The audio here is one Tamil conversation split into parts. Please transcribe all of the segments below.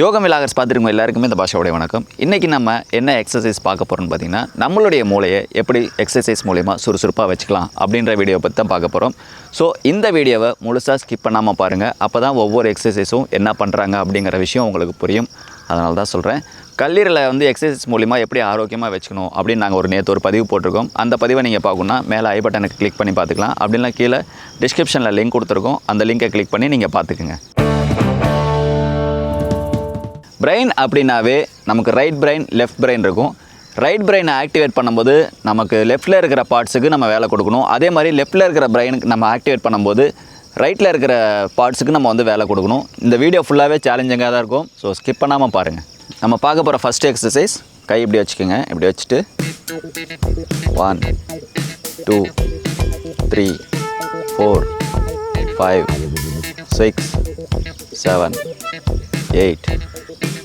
யோகம் விலாகர்ஸ் பார்த்துருக்கோம் எல்லாருக்குமே இந்த பாஷாவுடைய வணக்கம். இன்றைக்கி நம்ம என்ன எக்ஸசைஸ் பார்க்க போகிறோம்னு பார்த்தீங்கன்னா நம்மளுடைய மூளையை எப்படி எக்ஸசைஸ் மூலயமா சுறுசுறுப்பாக வச்சுக்கலாம் அப்படின்ற வீடியோ பற்றி தான் பார்க்க போகிறோம் ஸோ இந்த வீடியோவை முழுசாக ஸ்கிப் பண்ணாமல் பாருங்கள் அப்போ தான் ஒவ்வொரு எக்ஸசைஸும் என்ன பண்ணுறாங்க அப்படிங்கிற விஷயம் உங்களுக்கு புரியும். அதனால தான் சொல்கிறேன் கல்லீரலை வந்து எக்ஸசைஸ் மூலிமா எப்படி ஆரோக்கியமாக வச்சுக்கணும் அப்படின்னு நாங்கள் ஒரு நேற்று ஒரு பதிவு போட்டிருக்கோம். அந்த பதிவை நீங்கள் பார்க்கணுன்னா மேலே ஐ பட்டனுக்கு கிளிக் பண்ணி பார்த்துக்கலாம். அப்படின்னா கீழே டிஸ்கிரிப்ஷனில் லிங்க் கொடுத்துருக்கோம். அந்த லிங்கை கிளிக் பண்ணி நீங்கள் பார்த்துக்குங்க. பிரெயின் அப்படின்னாவே நமக்கு ரைட் பிரெயின் லெஃப்ட் பிரெயின் இருக்கும். ரைட் பிரெயினை ஆக்டிவேட் பண்ணும்போது நமக்கு லெஃப்ட்டில் இருக்கிற பார்ட்ஸுக்கு நம்ம வேலை கொடுக்கணும். அதே மாதிரி லெஃப்ட்டில் இருக்கிற பிரெயினுக்கு நம்ம ஆக்டிவேட் பண்ணும்போது ரைட்டில் இருக்கிற பார்ட்ஸுக்கு நம்ம வந்து வேலை கொடுக்கணும். இந்த வீடியோ ஃபுல்லாகவே சேலஞ்சிங்காக தான் இருக்கும். ஸோ ஸ்கிப் பண்ணாமல் பாருங்கள் நம்ம பார்க்க போகிற ஃபஸ்ட் எக்ஸசைஸ் கை இப்படி வச்சுக்கோங்க. இப்படி வச்சுட்டு one two three four five six seven eight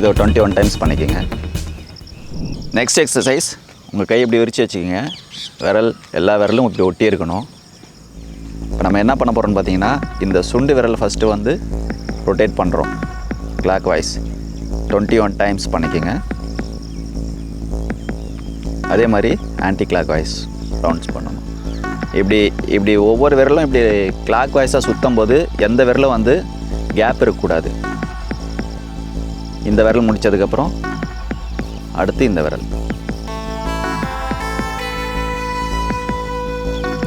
இதை டுவெண்ட்டி ஒன் டைம்ஸ் பண்ணிக்கோங்க. நெக்ஸ்ட் எக்ஸசைஸ் உங்கள் கை இப்படி விரித்து வச்சுக்கோங்க. விரல் எல்லா விரலும் இப்படி ஒட்டி இருக்கணும். இப்போ நம்ம என்ன பண்ண போகிறோம்னு பார்த்தீங்கன்னா இந்த சுண்டு விரல் ஃபஸ்ட்டு வந்து ரொட்டேட் பண்ணுறோம் clock wise twenty one times பண்ணிக்கோங்க. அதே மாதிரி ஆன்டி கிளாக் வைஸ் ரவுண்ட்ஸ் பண்ணணும். இப்படி இப்படி ஒவ்வொரு விரலும் இப்படி கிளாக் வைஸாக சுற்றும் போது எந்த விரலும் வந்து கேப் இருக்கக்கூடாது. இந்த விரல் முடிச்சதுக்கப்புறம் அடுத்து இந்த விரல்.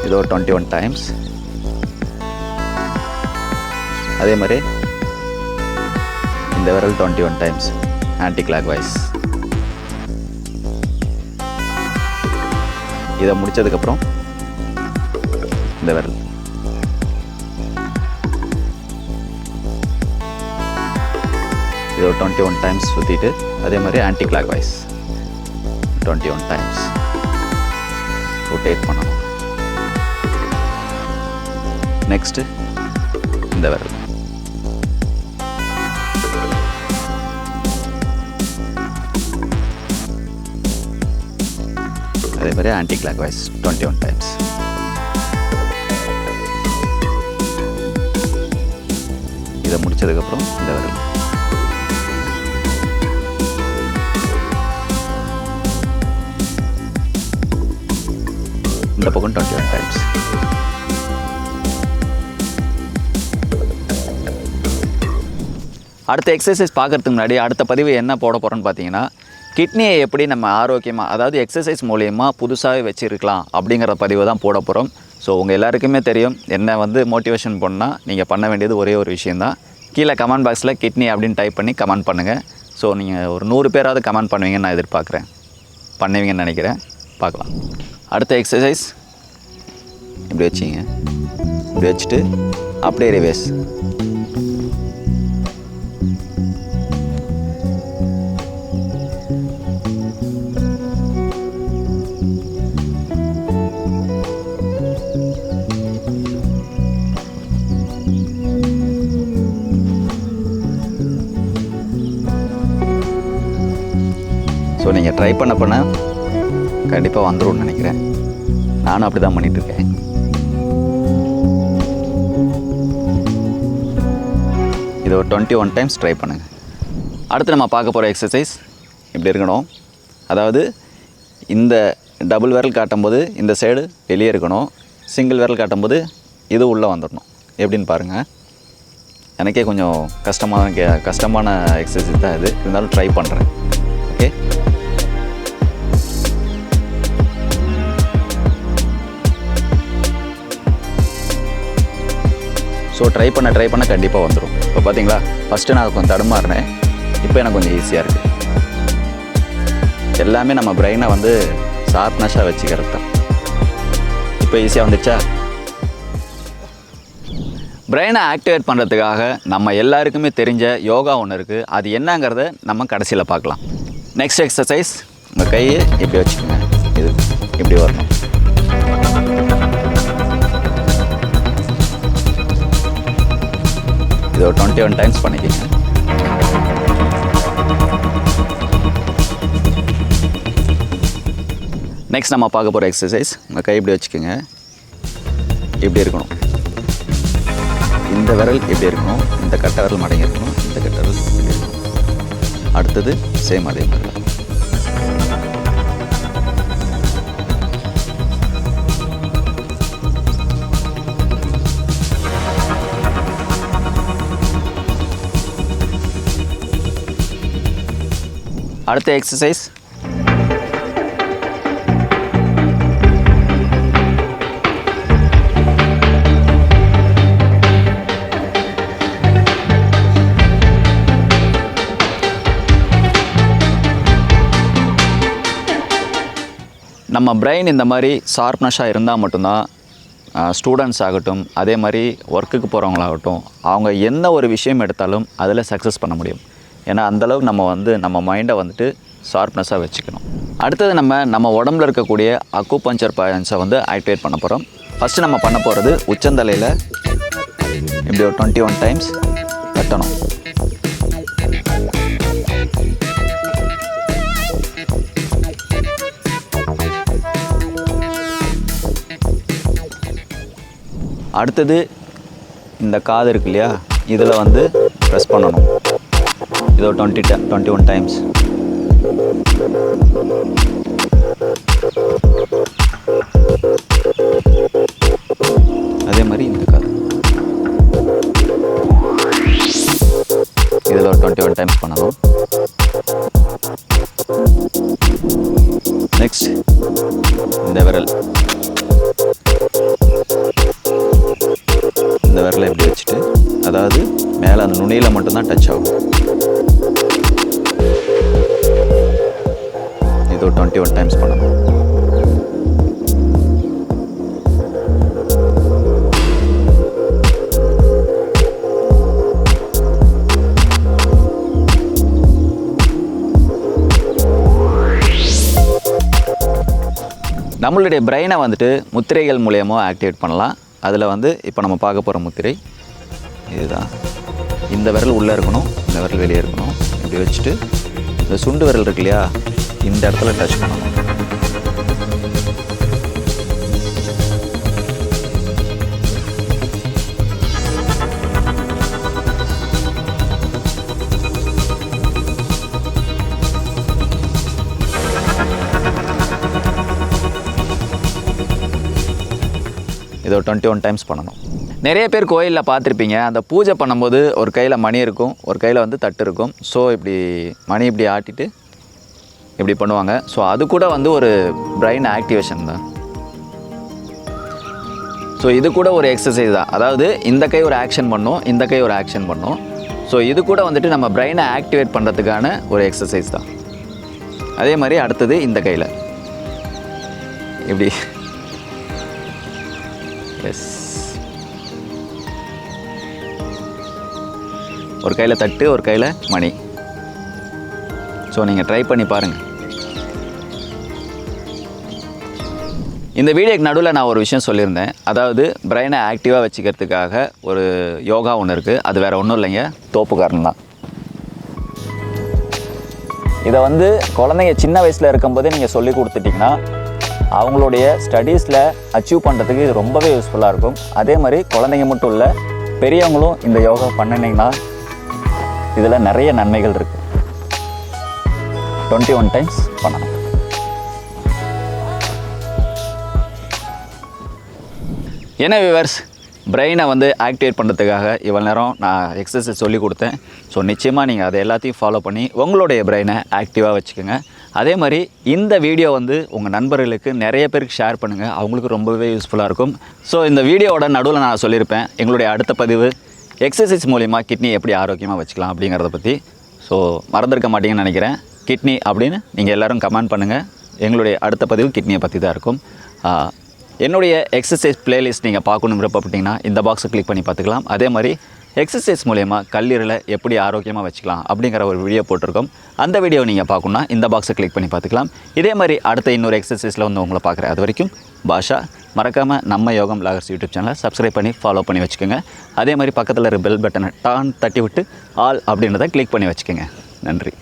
இது ஒரு டுவெண்ட்டி ஒன் டைம்ஸ் அதே மாதிரி இந்த விரல் twenty one times anti clockwise இதை முடிச்சதுக்கப்புறம் இது ஒரு டுவெண்ட்டி ஒன் டைம்ஸ் சுற்றிட்டு அதே மாதிரி anti clockwise twenty one times rotate பண்ணணும். நெக்ஸ்ட்டு இந்த விரல் அதே மாதிரி anti clockwise twenty one times இதை முடிச்சதுக்கப்புறம் இந்த விரல் இந்த பக்கம் டுவெண்ட்டி ஒன் டைம்ஸ் அடுத்த எக்ஸசைஸ் பார்க்கறதுக்கு முன்னாடி அடுத்த பதிவு என்ன போட போகிறோன்னு பார்த்தீங்கன்னா கிட்னியை எப்படி நம்ம ஆரோக்கியமாக அதாவது எக்ஸசைஸ் மூலயமா புதுசாகவே வச்சுருக்கலாம் அப்படிங்கிற பதிவு தான் போட போகிறோம் ஸோ உங்கள் எல்லாருக்குமே தெரியும் என்ன வந்து மோட்டிவேஷன் பண்ணால் நீங்கள் பண்ண வேண்டியது ஒரே ஒரு விஷயந்தான் கீழே கமெண்ட் பாக்ஸில் கிட்னி அப்படின்னு டைப் பண்ணி கமெண்ட் பண்ணுங்கள் ஸோ நீங்கள் ஒரு நூறு பேராவது கமெண்ட் பண்ணுவீங்கன்னு நான் எதிர்பார்க்குறேன். பண்ணுவீங்கன்னு நினைக்கிறேன். பார்க்கலாம். அடுத்த எக்ஸசைஸ் இப்படி வச்சிங்க. இப்படி வச்சுட்டு அப்படியே ரிவேஸ் ஸோ நீங்கள் ட்ரை பண்ண பண்ண கண்டிப்பாக வந்துடும் நினைக்கிறேன். நானும் அப்படி தான் பண்ணிகிட்ருக்கேன் இது ஒரு டுவெண்ட்டி ஒன் டைம்ஸ் ட்ரை பண்ணுங்கள் அடுத்து நம்ம பார்க்க போகிற எக்ஸசைஸ் இப்படி இருக்கணும். அதாவது இந்த டபுள் விரல் காட்டும்போது இந்த சைடு வெளியே இருக்கணும். சிங்கிள் விரல் காட்டும்போது இது உள்ளே வந்துடணும். எப்படின்னு பாருங்கள் எனக்கே கொஞ்சம் கஷ்டமான கே கஷ்டமான எக்ஸசைஸ் தான் இது. இருந்தாலும் ட்ரை பண்ணுறேன் ஸோ ட்ரை பண்ண ட்ரை பண்ண கண்டிப்பாக வந்துடும் இப்போ பார்த்தீங்களா ஃபஸ்ட்டு நான் கொஞ்சம் தடுமாறினேன் இப்போ எனக்கு கொஞ்சம் ஈஸியாக இருக்குது எல்லாமே நம்ம பிரெயினை வந்து ஷார்ப்னஸாக வச்சுக்கிறது தான். இப்போ ஈஸியாக வந்துச்சா? பிரெயினை ஆக்டிவேட் பண்ணுறதுக்காக நம்ம எல்லாருக்குமே தெரிஞ்ச யோகா ஒன்று இருக்குது அது என்னங்கிறத நம்ம கடைசியில் பார்க்கலாம். நெக்ஸ்ட் எக்ஸசைஸ் உங்கள் கையை இப்படி வச்சுக்கோங்க. இது இப்படி வரணும். இது ஒரு டுவெண்ட்டி ஒன் டைம்ஸ் பண்ணிக்கோங்க. நெக்ஸ்ட் நம்ம பார்க்க போகிற எக்ஸசைஸ் உங்கள் கை இப்படி வச்சுக்கோங்க. இப்படி இருக்கணும். இந்த விரல் இப்படி இருக்கணும். இந்த கட்டை விரல் மடங்கி இருக்கணும். இந்த கட்ட விரல் இப்படி இருக்கணும். அடுத்தது சேம் அதே மாதிரி. அடுத்த எக்ஸசைஸ் நம்ம பிரெயின் இந்த மாதிரி ஷார்ப்னஸாக இருந்தால் மட்டும்தான் ஸ்டூடெண்ட்ஸ் ஆகட்டும் அதே மாதிரி ஒர்க்குக்கு போகிறவங்களாகட்டும் அவங்க எந்த ஒரு விஷயம் எடுத்தாலும் அதில் சக்ஸஸ் பண்ண முடியும். ஏன்னா அந்தளவுக்கு நம்ம வந்து நம்ம மைண்டை வந்துட்டு ஷார்ப்னஸாக வச்சுக்கணும். அடுத்தது நம்ம நம்ம உடம்புல இருக்கக்கூடிய அக்கு பஞ்சர் பாயிண்ட்ஸை வந்து ஆக்டிவேட் பண்ண போகிறோம் ஃபஸ்ட்டு நம்ம பண்ண போகிறது உச்சந்தலையில் இப்படி ஒரு டுவெண்ட்டி ஒன் டைம்ஸ் தட்டணும் அடுத்தது இந்த காது இருக்கு இல்லையா? இதில் வந்து ப்ரெஸ் பண்ணணும். இதோ டுவெண்ட்டி டுவெண்ட்டி ஒன் டைம்ஸ் அதே மாதிரி இந்த காது. இதில் ஒரு டுவெண்ட்டி ஒன் டைம்ஸ் பண்ணணும் நெக்ஸ்ட் இந்த விரல். இந்த விரலை எப்படி வச்சுட்டு அதாவது மேலே அந்த நுனியில் மட்டும்தான் டச் ஆகும். டுவெண்ட்டி ஒன் டைம்ஸ் பண்ணணும் நம்மளுடைய பிரெயினை வந்துட்டு முத்திரைகள் மூலயமா ஆக்டிவேட் பண்ணலாம். அதில் வந்து இப்போ நம்ம பார்க்க போகிற முத்திரை இதுதான். இந்த விரல் உள்ளே இருக்கணும் இந்த விரல் வெளியே இருக்கணும். இப்படி வச்சுட்டு இந்த சுண்டு விரல் இருக்கு இல்லையா? இந்த இடத்துல டச் பண்ணணும். இதை ஒரு டுவெண்ட்டி ஒன் டைம்ஸ் பண்ணணும். நிறைய பேர் கோயிலில் பார்த்துருப்பீங்க அந்த பூஜை பண்ணும்போது ஒரு கையில் மணி இருக்கும் ஒரு கையில் வந்து தட்டு இருக்கும். ஸோ இப்படி மணி இப்படி ஆட்டிட்டு இப்படி பண்ணுவாங்க. ஸோ அது கூட வந்து ஒரு பிரெயின் ஆக்டிவேஷன் தான். ஸோ இது கூட ஒரு எக்ஸசைஸ் தான். அதாவது இந்த கை ஒரு ஆக்ஷன் பண்ணும் இந்த கை ஒரு ஆக்ஷன் பண்ணும். ஸோ இது கூட வந்துட்டு நம்ம பிரெயினை ஆக்டிவேட் பண்ணுறதுக்கான ஒரு எக்ஸசைஸ் தான். அதே மாதிரி அடுத்தது இந்த கையில். இப்படி. எஸ் ஒரு கையில் தட்டு ஒரு கையில் மணி. ஸோ நீங்கள் ட்ரை பண்ணி பாருங்கள் இந்த வீடியோக்கு நடுவில் நான் ஒரு விஷயம் சொல்லியிருந்தேன். அதாவது பிரெயினை ஆக்டிவாக வச்சுக்கிறதுக்காக ஒரு யோகா ஒன்று இருக்குது அது வேறு ஒன்றும் இல்லைங்க. தோப்புக்காரன் தான். இதை வந்து குழந்தைங்க சின்ன வயசில் இருக்கும்போதே நீங்கள் சொல்லி கொடுத்துட்டிங்கன்னா அவங்களுடைய ஸ்டடீஸில் அச்சீவ் பண்ணுறதுக்கு இது ரொம்பவே யூஸ்ஃபுல்லாக இருக்கும். அதே மாதிரி குழந்தைங்க மட்டும் இல்லை பெரியவங்களும் இந்த யோகா பண்ணினீங்கன்னா இதில் நிறைய நன்மைகள் இருக்குது டுவெண்ட்டி ஒன் டைம்ஸ் பண்ணணும். என்ன விவர்ஸ் பிரெயினை வந்து ஆக்டிவேட் பண்ணுறதுக்காக இவ்வளோ நேரம் நான் எக்ஸசைஸ் சொல்லி கொடுத்தேன். ஸோ நிச்சயமாக நீங்கள் அதை எல்லாத்தையும் ஃபாலோ பண்ணி உங்களுடைய பிரெயினை ஆக்டிவாக வச்சுக்கோங்க. அதே மாதிரி இந்த வீடியோ வந்து உங்கள் நண்பர்களுக்கு நிறைய பேருக்கு ஷேர் பண்ணுங்கள் அவங்களுக்கு ரொம்பவே யூஸ்ஃபுல்லாக இருக்கும். ஸோ இந்த வீடியோவோட நடுவில் நான் சொல்லியிருப்பேன். எங்களுடைய அடுத்த பதிவு எக்ஸசைஸ் மூலிமா கிட்னி எப்படி ஆரோக்கியமாக வச்சுக்கலாம் அப்படிங்கிறத பற்றி ஸோ மறந்துருக்க மாட்டீங்கன்னு நினைக்கிறேன். கிட்னி அப்படின்னு நீங்கள் எல்லோரும் கமெண்ட் பண்ணுங்கள் எங்களுடைய அடுத்த பதிவு கிட்னியை பற்றி தான் இருக்கும் என்னுடைய எக்ஸசைஸ் பிளேலிஸ்ட் நீங்கள் பார்க்கணும் விருப்பப்பட்டீங்கன்னா இந்த பாக்ஸை கிளிக் பண்ணி பார்த்துக்கலாம். அதே மாதிரி எக்ஸசைஸ் மூலயமா கல்லீரலை எப்படி ஆரோக்கியமாக வச்சுக்கலாம் அப்படிங்கிற ஒரு வீடியோ போட்டிருக்கோம். அந்த வீடியோ நீங்கள் பார்க்கணுன்னா இந்த பாக்ஸை கிளிக் பண்ணி பார்த்துக்கலாம். இதே மாதிரி அடுத்த இன்னொரு எக்ஸசைஸில் வந்து உங்களை பார்க்குறேன். அது வரைக்கும் பாஷா மறக்காமல் நம்ம யோகம் லாகர்ஸ் யூடியூப் சேனலை சப்ஸ்கிரைப் பண்ணி ஃபாலோ பண்ணி வச்சுக்கோங்க. அதே மாதிரி பக்கத்தில் இருக்க பெல் பட்டனை டான் தட்டி விட்டு ஆல் அப்படின்றத கிளிக் பண்ணி வச்சுக்கோங்க. நன்றி.